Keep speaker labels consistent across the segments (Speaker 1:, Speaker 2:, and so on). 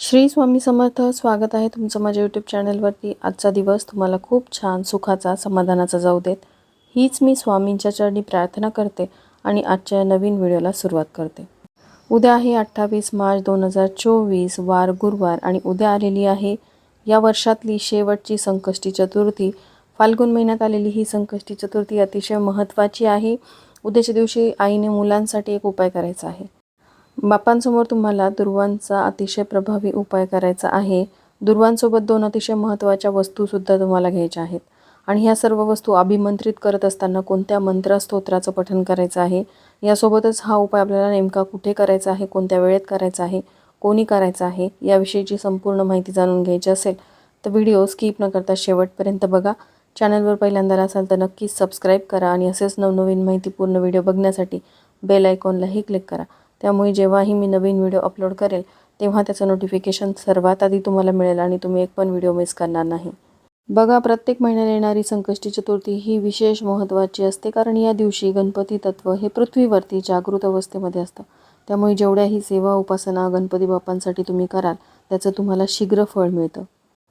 Speaker 1: श्री स्वामी समर्थ स्वागत आहे तुमचं माझ्या यूट्यूब चॅनलवरती आजचा दिवस तुम्हाला खूप छान सुखाचा समाधानाचा जाऊ देत. हीच मी स्वामींच्या चरणी प्रार्थना करते आणि आजच्या नवीन व्हिडिओला सुरुवात करते. उद्या आहे अठ्ठावीस मार्च दोन हजार चोवीस वार गुरुवार आणि उद्या आलेली आहे या वर्षातली शेवटची संकष्टी चतुर्थी. फाल्गुन महिन्यात आलेली ही संकष्टी चतुर्थी अतिशय महत्त्वाची आहे. उद्याच्या दिवशी आईने मुलांसाठी एक उपाय करायचा आहे. बापांसमोर तुम्हाला दुर्वांचा अतिशय प्रभावी उपाय करायचा आहे. दुर्वांसोबत दोन अतिशय महत्त्वाच्या वस्तूसुद्धा तुम्हाला घ्यायच्या आहेत. आणि ह्या सर्व वस्तू अभिमंत्रित करत असताना कोणत्या मंत्र स्तोत्राचं करायचं आहे? यासोबतच हा उपाय आपल्याला नेमका कुठे करायचा आहे? कोणत्या वेळेत करायचा आहे? कोणी करायचा आहे? याविषयीची संपूर्ण माहिती जाणून घ्यायची असेल तर व्हिडिओ स्किप न करता शेवटपर्यंत बघा. चॅनलवर पहिल्यांदा असाल तर नक्कीच सबस्क्राईब करा आणि असेच नवनवीन माहितीपूर्ण व्हिडिओ बघण्यासाठी बेल आयकॉनलाही क्लिक करा. त्यामुळे जेव्हाही मी नवीन व्हिडिओ अपलोड करेल तेव्हा त्याचं नोटिफिकेशन सर्वात आधी तुम्हाला मिळेल आणि तुम्ही एक पण व्हिडिओ मिस करणार नाही. बघा प्रत्येक महिन्याला येणारी संकष्टी चतुर्थी ही विशेष महत्त्वाची असते कारण या दिवशी गणपती तत्व हे पृथ्वीवरती जागृत अवस्थेमध्ये असतं. त्यामुळे जेवढ्याही सेवा उपासना गणपती बाप्पांसाठी तुम्ही कराल त्याचं तुम्हाला शीघ्र फळ मिळतं.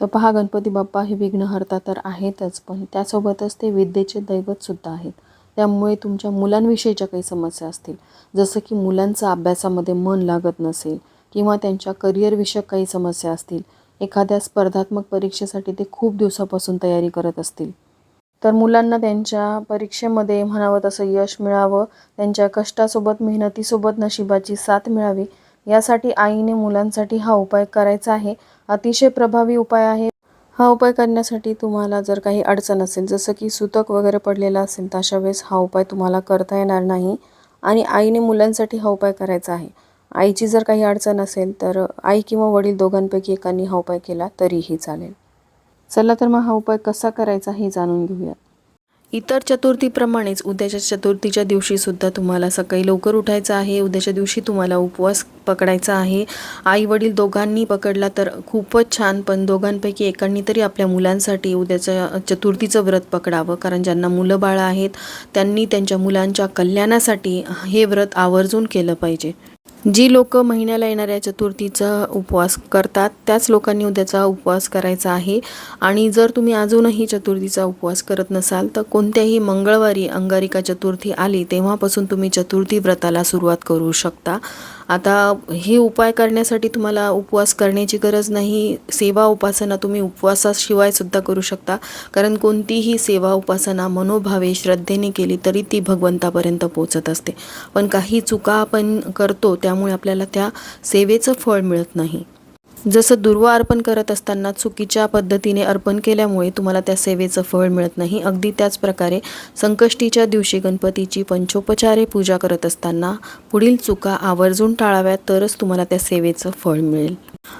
Speaker 1: तर पहा गणपती बाप्पा हे विघ्नहर्ता तर आहेतच पण त्यासोबतच ते विद्येचे दैवतसुद्धा आहेत. त्यामुळे तुमच्या मुलांविषयीच्या काही समस्या असतील. जसं की मुलांचं अभ्यासामध्ये मन लागत नसेल किंवा त्यांच्या करिअरविषयक काही समस्या असतील. एखाद्या स्पर्धात्मक परीक्षेसाठी ते खूप दिवसापासून तयारी करत असतील. तर मुलांना त्यांच्या परीक्षेमध्ये म्हणावं तसं यश मिळावं. त्यांच्या कष्टासोबत मेहनतीसोबत नशिबाची साथ मिळावी. यासाठी आईने मुलांसाठी हा उपाय करायचा आहे. अतिशय प्रभावी उपाय आहे. हा उपाय करण्यासाठी तुम्हाला जर काही अडचण असेल जसं की सुतक वगैरे पडलेला असेल तर अशा वेळेस हा उपाय तुम्हाला करता येणार नाही. आणि आईने मुलांसाठी हा उपाय करायचा आहे. आईची जर काही अडचण असेल तर आई किंवा वडील दोघांपैकी एकांनी हा उपाय केला तरीही चालेल. चला तर मग हा उपाय कसा करायचा हे जाणून घेऊयात. इतर चतुर्थीप्रमाणेच उद्याच्या चतुर्थीच्या दिवशी सुद्धा तुम्हाला सकाळी लवकर उठायचं आहे. उद्याच्या दिवशी तुम्हाला उपवास पकडायचा आहे. आई वडील दोघांनी पकडला तर खूपच छान पण दोघांपैकी एकांनी तरी आपल्या मुलांसाठी उद्याच्या चतुर्थीचं व्रत पकडावं कारण ज्यांना मुलं बाळं आहेत त्यांनी त्यांच्या मुलांच्या कल्याणासाठी हे व्रत आवर्जून केलं पाहिजे. जी लोक महिन्याला येणाऱ्या चतुर्थीचा उपवास करतात त्याच लोकांनी उद्याचा उपवास करायचा आहे. आणि जर तुम्ही अजूनही चतुर्थीचा उपवास करत नसाल तर कोणत्याही मंगळवारी अंगारिका चतुर्थी आली तेव्हापासून तुम्ही चतुर्थी व्रताला सुरुवात करू शकता. आता हे उपाय करण्यासाठी तुम्हाला उपवास करण्याची गरज नाही. सेवा उपासना तुम्ही उपवासाशिवाय सुद्धा करू शकता. कारण कोणतीही सेवा उपासना मनोभावे श्रद्धेने केली तरी ती भगवंतापर्यंत पोचत असते. पण काही चुका आपण करतो त्यामुळे आपल्याला त्या सेवेचं फळ मिळत नाही. जसं दुर्वा अर्पण करत असताना चुकीच्या पद्धतीने अर्पण केल्यामुळे तुम्हाला त्या सेवेचं फळ मिळत नाही. अगदी त्याच प्रकारे संकष्टीच्या दिवशी गणपतीची पंचोपचारे पूजा करत असताना पुढील चुका आवर्जून टाळाव्यात तरच तुम्हाला त्या सेवेचं फळ मिळेल.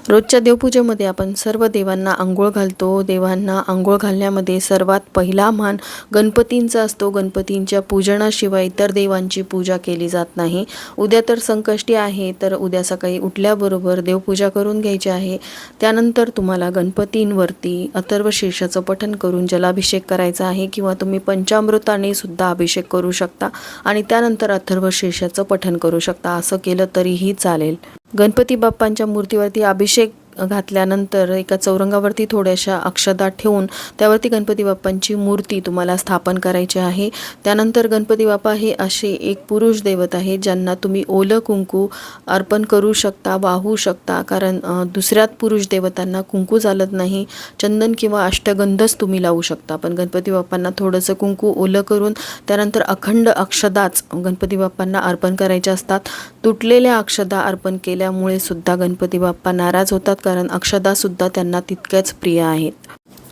Speaker 1: रोजच्या देवपूजेमध्ये आपण सर्व देवांना आंघोळ घालतो. देवांना आंघोळ घालण्यामध्ये सर्वात पहिला मान गणपतींचा असतो. गणपतींच्या पूजनाशिवाय इतर देवांची पूजा केली जात नाही. उद्या तर संकष्टी आहे तर उद्या सकाळी उठल्याबरोबर देवपूजा करून घ्यायची आहे. त्यानंतर तुम्हाला गणपतींवरती अथर्व शीर्षाचं पठण करून जलाभिषेक करायचा आहे किंवा तुम्ही पंचामृताने सुद्धा अभिषेक करू शकता आणि त्यानंतर अथर्व शीर्षाचं पठण करू शकता. असं केलं तरीही चालेल. गणपती बाप्पांच्या मूर्तीवरती अभिषेक घातल्यानंतर एका चौरंगावरती थोड्याशा अक्षदा ठेवून त्यावरती गणपती बाप्पांची मूर्ती तुम्हाला स्थापन करायची आहे. त्यानंतर गणपती बाप्पा हे असे एक पुरुष दैवत आहे ज्यांना तुम्ही ओलं कुंकू अर्पण करू शकता वाहू शकता. कारण दुसऱ्यात पुरुष देवतांना कुंकू चालत नाही. चंदन किंवा अष्टगंधच तुम्ही लावू शकता. पण गणपती बाप्पांना थोडंसं कुंकू ओलं करून त्यानंतर अखंड अक्षदाच गणपती बाप्पांना अर्पण करायच्या असतात. तुटलेल्या अक्षदा अर्पण केल्यामुळे सुद्धा गणपती बाप्पा नाराज होतात. कारण अक्षदासुद्धा त्यांना तितक्याच प्रिय आहेत.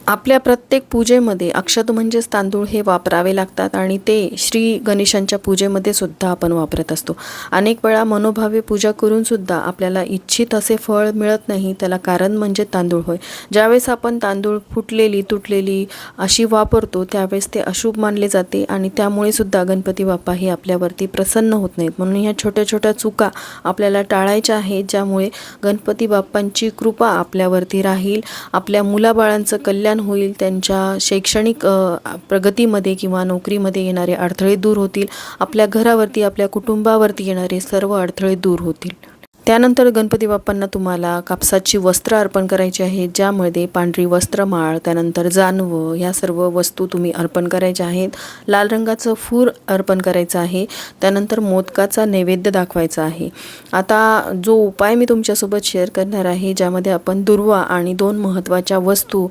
Speaker 1: आपल्या प्रत्येक पूजेमध्ये अक्षत म्हणजेच तांदूळ हे वापरावे लागतात आणि ते श्री गणेशांच्या पूजेमध्ये सुद्धा आपण वापरत असतो. अनेक वेळा मनोभावे पूजा करूनसुद्धा आपल्याला इच्छित असे फळ मिळत नाही त्याला कारण म्हणजे तांदूळ होय. ज्यावेळेस आपण तांदूळ फुटलेली तुटलेली अशी वापरतो त्यावेळेस ते अशुभ मानले जाते आणि त्यामुळे सुद्धा गणपती बाप्पा हे आपल्यावरती प्रसन्न होत नाहीत. म्हणून ह्या छोट्या छोट्या चुका आपल्याला टाळायच्या आहेत ज्यामुळे गणपती बाप्पांची कृपा आपल्यावरती राहील. आपल्या मुलाबाळांचं कल्याण होईल त्यांच्या शैक्षणिक प्रगतीमध्ये किंवा नोकरीमध्ये येणारे अडथळे दूर होतील आपल्या घरावरती आपल्या कुटुंबावरती येणारे सर्व अडथळे दूर होतील. त्यानंतर गणपती बाप्पांना तुम्हाला कापसाची वस्त्र अर्पण करायची आहे ज्यामध्ये पांढरी वस्त्रमाळ त्यानंतर जानवं ह्या सर्व वस्तू तुम्ही अर्पण करायच्या आहेत. लाल रंगाचं फूर अर्पण करायचं आहे त्यानंतर मोदकाचा नैवेद्य दाखवायचा आहे. आता जो उपाय मी तुमच्यासोबत शेअर करणार आहे ज्यामध्ये आपण दुर्वा आणि दोन महत्त्वाच्या वस्तू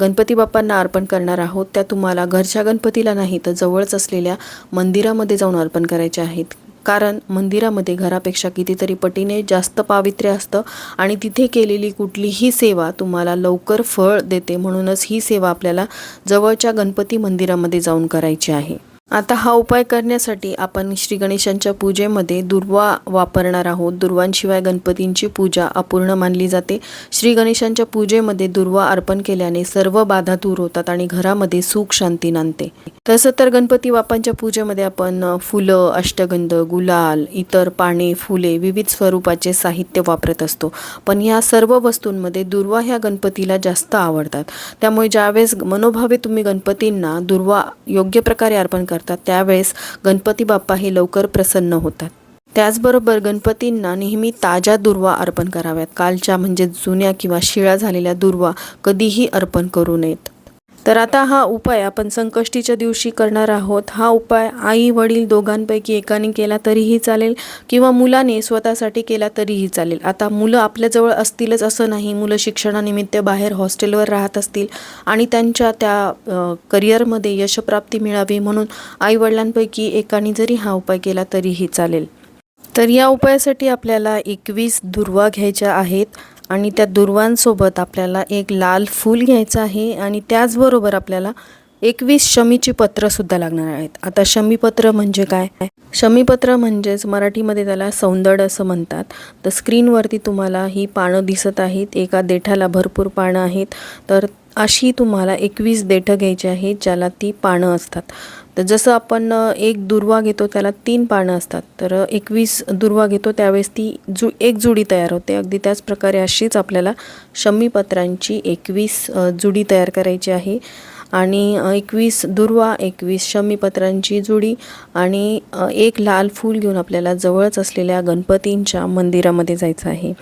Speaker 1: गणपती बाप्पांना अर्पण करणार आहोत त्या तुम्हाला घरच्या गणपतीला नाही तर जवळच असलेल्या मंदिरामध्ये जाऊन अर्पण करायच्या आहेत. कारण मंदिरामध्ये घरापेक्षा कितीतरी पटीने जास्त पावित्र्य असतं आणि तिथे केलेली कुठलीही सेवा तुम्हाला लवकर फळ देते म्हणूनच ही सेवा आपल्याला जवळच्या गणपती मंदिरामध्ये जाऊन करायची आहे. आता हा उपाय करण्यासाठी आपण श्री गणेशांच्या पूजेमध्ये दुर्वा वापरणार आहोत. दुर्वांशिवाय गणपतींची पूजा अपूर्ण मानली जाते. श्री गणेशांच्या पूजेमध्ये दुर्वा अर्पण केल्याने सर्व बाधा दूर होतात आणि घरामध्ये सुख शांती नांदते. तसं तर गणपती बाप्पांच्या पूजेमध्ये आपण फुलं अष्टगंध गुलाल इतर पाने फुले विविध स्वरूपाचे साहित्य वापरत असतो. पण ह्या सर्व वस्तूंमध्ये दुर्वा ह्या गणपतीला जास्त आवडतात. त्यामुळे ज्यावेळेस मनोभावे तुम्ही गणपतींना दुर्वा योग्य प्रकारे अर्पण करतात त्यावेळेस गणपती बाप्पा हे लवकर प्रसन्न होतात. त्याचबरोबर गणपतींना नेहमी ताज्या दुर्वा अर्पण कराव्यात. कालच्या म्हणजे जुन्या किंवा शिळा झालेल्या दुर्वा कधीही अर्पण करू नयेत. तर आता हा उपाय आपण संकष्टीच्या दिवशी करणार आहोत. हा उपाय आई वडील दोघांपैकी एकाने केला तरीही चालेल किंवा मुलाने स्वतःसाठी केला तरीही चालेल. आता मुलं आपल्याजवळ असतीलच असं नाही. मुलं शिक्षणानिमित्त बाहेर हॉस्टेलवर राहत असतील आणि त्यांच्या त्या करिअरमध्ये यशप्राप्ती मिळावी म्हणून आई वडिलांपैकी एकाने जरी हा उपाय केला तरीही चालेल. तर या उपायासाठी आपल्याला एकवीस दुर्वा घ्यायच्या आहेत. आणि त्या दुर्वांसोबत आपल्याला एक लाल फूल घ्यायचं आहे आणि त्याचबरोबर आपल्याला एकवीस शमीची पत्रंसुद्धा लागणार आहेत. आता शमीपत्र म्हणजे काय? शमीपत्र म्हणजेच मराठीमध्ये त्याला सौंदड असं म्हणतात. तर स्क्रीनवरती तुम्हाला ही पानं दिसत आहेत. एका देठाला भरपूर पानं आहेत. तर अशी तुम्हाला एकवीस देठं घ्यायची आहेत ज्याला ती पानं असतात. तर जसं आपण एक दुर्वा घेतो त्याला तीन पानं असतात. तर एकवीस दुर्वा घेतो त्यावेळेस ती जु एक जुडी तयार होते. अगदी त्याच प्रकारे अशीच आपल्याला शमीपत्रांची एकवीस जुडी तयार करायची आहे. आणि एकवीस दुर्वा एकवीस शमीपत्रांची जुडी आणि एक लाल फूल घेऊन आपल्याला जवळच असलेल्या गणपतींच्या मंदिरामध्ये जायचं आहे.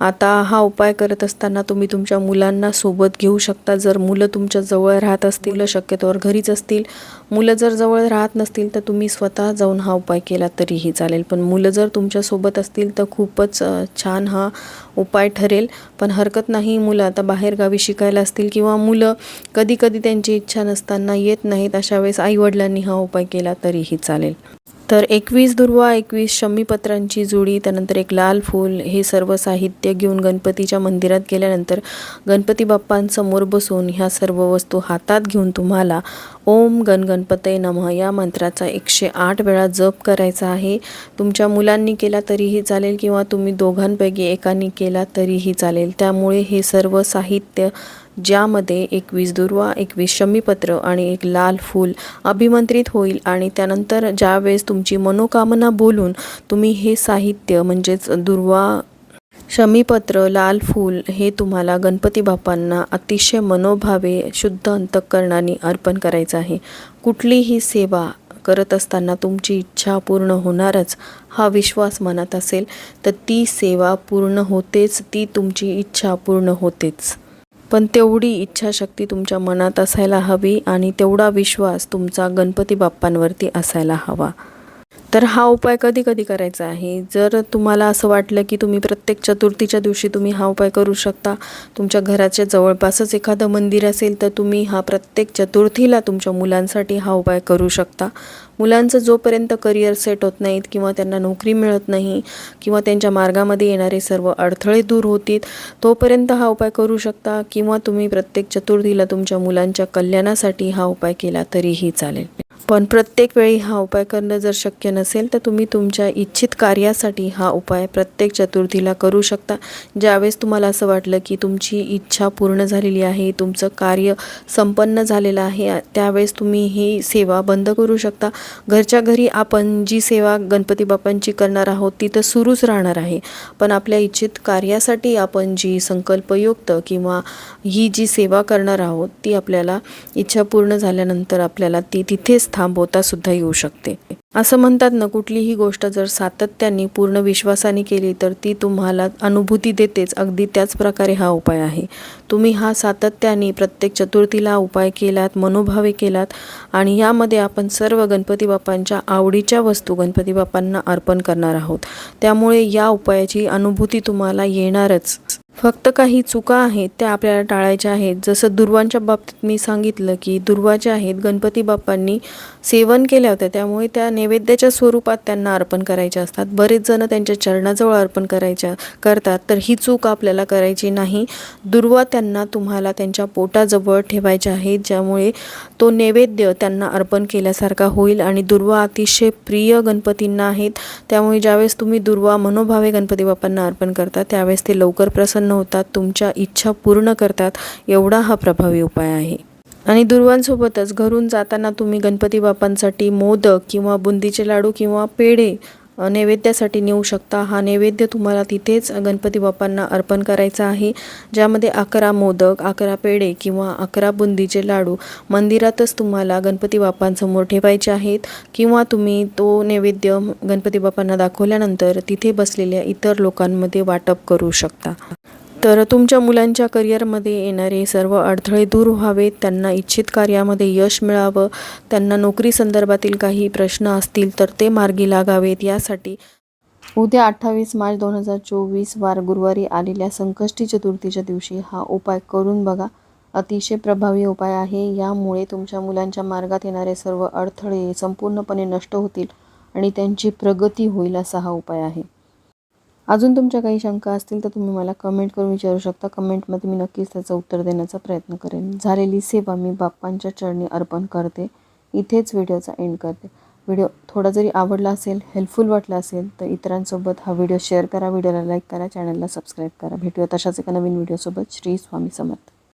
Speaker 1: आता हा उपाय करत असताना तुम्ही तुमच्या मुलांना सोबत घेऊ शकता. जर मुलं तुमच्या जवळ राहत असतील शक्यतोवर घरीच असतील मुलं जर जवळ राहत नसतील तर तुम्ही स्वतः जाऊन हा उपाय केला तरीही चालेल. पण मुलं जर तुमच्यासोबत असतील तर खूपच छान हा उपाय ठरेल. पण हरकत नाही मुलं आता बाहेरगावी शिकायला असतील किंवा मुलं कधी कधी त्यांची इच्छा नसताना येत नाहीत अशा वेळेस आईवडिलांनी हा उपाय केला तरीही चालेल. तर एकवीस दुर्वा एकवीस शमीपत्रांची जुडी त्यानंतर एक लाल फूल हे सर्व साहित्य घेऊन गणपतीच्या मंदिरात गेल्यानंतर गणपती बाप्पांसमोर बसून ह्या सर्व वस्तू हातात घेऊन तुम्हाला ओम गणगणपते नमः. या मंत्राचा एकशे आठ वेळा जप करायचा आहे. तुमच्या मुलांनी केला तरीही चालेल किंवा तुम्ही दोघांपैकी एकानी केला तरीही चालेल. त्यामुळे हे सर्व साहित्य ज्यामध्ये एकवीस दुर्वा एकवीस शमीपत्र आणि एक लाल फूल अभिमंत्रित होईल आणि त्यानंतर ज्यावेळेस तुमची मनोकामना बोलून तुम्ही हे साहित्य म्हणजेच दुर्वा शमीपत्र लाल फूल हे तुम्हाला गणपती बाप्पांना अतिशय मनोभावे शुद्ध अंतकरणाने अर्पण करायचं आहे. कुठलीही सेवा करत असताना तुमची इच्छा पूर्ण होणारच हा विश्वास मनात असेल तर ती सेवा पूर्ण होतेच ती तुमची इच्छा पूर्ण होतेच. पण तेवढी इच्छाशक्ती तुमच्या मनात असायला हवी आणि तेवढा विश्वास तुमचा गणपती बाप्पांवरती असायला हवा. तर हा उपाय कधी कधी करायचा आहे. जर तुम्हाला असं वाटलं की तुम्ही प्रत्येक चतुर्थीच्या दिवशी तुम्ही हा उपाय करू शकता तुमच्या घराच्या जवळपासच एखादं मंदिर असेल तर तुम्ही हा प्रत्येक चतुर्थीला तुमच्या मुलांसाठी हा उपाय करू शकता. मुलांचं जोपर्यंत करिअर सेट होत नाहीत किंवा त्यांना नोकरी मिळत नाही किंवा त्यांच्या मार्गामध्ये येणारे सर्व अडथळे दूर होतील तोपर्यंत हा उपाय करू शकता किंवा तुम्ही प्रत्येक चतुर्थीला तुमच्या मुलांच्या कल्याणासाठी हा उपाय केला तरीही चालेल. पण प्रत्येक वेळी हा उपाय करणं जर शक्य नसेल तर तुम्ही तुमच्या इच्छित कार्यासाठी हा उपाय प्रत्येक चतुर्थीला करू शकता. ज्यावेळेस तुम्हाला असं वाटलं की तुमची इच्छा पूर्ण झालेली आहे तुमचं कार्य संपन्न झालेलं आहे त्यावेळेस तुम्ही ही सेवा बंद करू शकता. घरच्या घरी आपण जी सेवा गणपती बाप्पांची करणार आहोत ती तर सुरूच राहणार आहे. पण आपल्या इच्छित कार्यासाठी आपण जी संकल्पयुक्त किंवा ही जी सेवा करणार आहोत ती आपल्याला इच्छा पूर्ण झाल्यानंतर आपल्याला ती तिथेच थांबवता सुद्धा येऊ शकते. असं म्हणतात ना कुठलीही गोष्ट जर सातत्याने पूर्ण विश्वासाने केली तर ती तुम्हाला अनुभूती देतेच. अगदी त्याच प्रकारे हा उपाय आहे. तुम्ही हा सातत्याने प्रत्येक चतुर्थीला उपाय केलात मनोभावे केलात आणि यामध्ये आपण सर्व गणपती बाप्पांच्या आवडीच्या वस्तू गणपती बाप्पांना अर्पण करणार आहोत. त्यामुळे या उपायाची अनुभूती तुम्हाला येणारच. फक्त काही चुका आहेत त्या आपल्याला टाळायच्या आहेत. जसं दुर्वांच्या बाबतीत मी सांगितलं की दुर्वा ज्या आहेत गणपती बाप्पांनी सेवन केल्या होत्या. त्यामुळे त्या नैवेद्याच्या स्वरूपात त्यांना अर्पण करायच्या असतात. बरेच जण त्यांच्या चरणाजवळ अर्पण करायच्या करतात. तर ही चूक आपल्याला करायची नाही. दुर्वा त्यांना तुम्हाला त्यांच्या पोटाजवळ ठेवायच्या आहेत ज्यामुळे तो नैवेद्य त्यांना अर्पण केल्यासारखा होईल. आणि दुर्वा अतिशय प्रिय गणपतींना आहेत. त्यामुळे ज्यावेळेस तुम्ही दुर्वा मनोभावे गणपती बाप्पांना अर्पण करता त्यावेळेस ते लवकर प्रसन्न होतात तुमच्या इच्छा पूर्ण करतात एवढा हा प्रभावी उपाय आहे. आणि दुर्वांसोबतच घरून जाताना तुम्ही गणपती बाप्पांसाठी मोदक किंवा बुंदीचे लाडू किंवा पेढे नैवेद्यासाठी नेऊ शकता. हा नैवेद्य तुम्हाला तिथेच गणपती बाप्पांना अर्पण करायचा आहे ज्यामध्ये अकरा मोदक अकरा पेढे किंवा अकरा बुंदीचे लाडू मंदिरातच तुम्हाला गणपती बाप्पांसमोर ठेवायचे आहेत. किंवा तुम्ही तो नैवेद्य गणपती बाप्पांना दाखवल्यानंतर तिथे बसलेल्या इतर लोकांमध्ये वाटप करू शकता. तर तुमच्या मुलांच्या करिअरमध्ये येणारे सर्व अडथळे दूर व्हावेत त्यांना इच्छित कार्यामध्ये यश मिळावं त्यांना नोकरी संदर्भातील काही प्रश्न असतील तर ते मार्गी लागावेत. यासाठी उद्या अठ्ठावीस मार्च दोन हजार चोवीस वार गुरुवारी आलेल्या संकष्टी चतुर्थीच्या दिवशी हा उपाय करून बघा. अतिशय प्रभावी उपाय आहे. यामुळे तुमच्या मुलांच्या मार्गात येणारे सर्व अडथळे संपूर्णपणे नष्ट होतील आणि त्यांची प्रगती होईल असा हा उपाय आहे. अजून तुमच्या काही शंका असतील तर तुम्ही मला कमेंट करून विचारू शकता. कमेंटमध्ये मी नक्कीच त्याचं उत्तर देण्याचा प्रयत्न करेन. झालेली सेवा मी बाप्पांच्या चरणी अर्पण करते. इथेच व्हिडिओचा एंड करते. व्हिडिओ थोडा जरी आवडला असेल हेल्पफुल वाटला असेल तर इतरांसोबत हा व्हिडिओ शेअर करा. व्हिडिओला लाईक करा. चॅनलला सबस्क्राईब करा. भेटूया तशाच एका नवीन व्हिडिओसोबत श्री स्वामी समर्थ.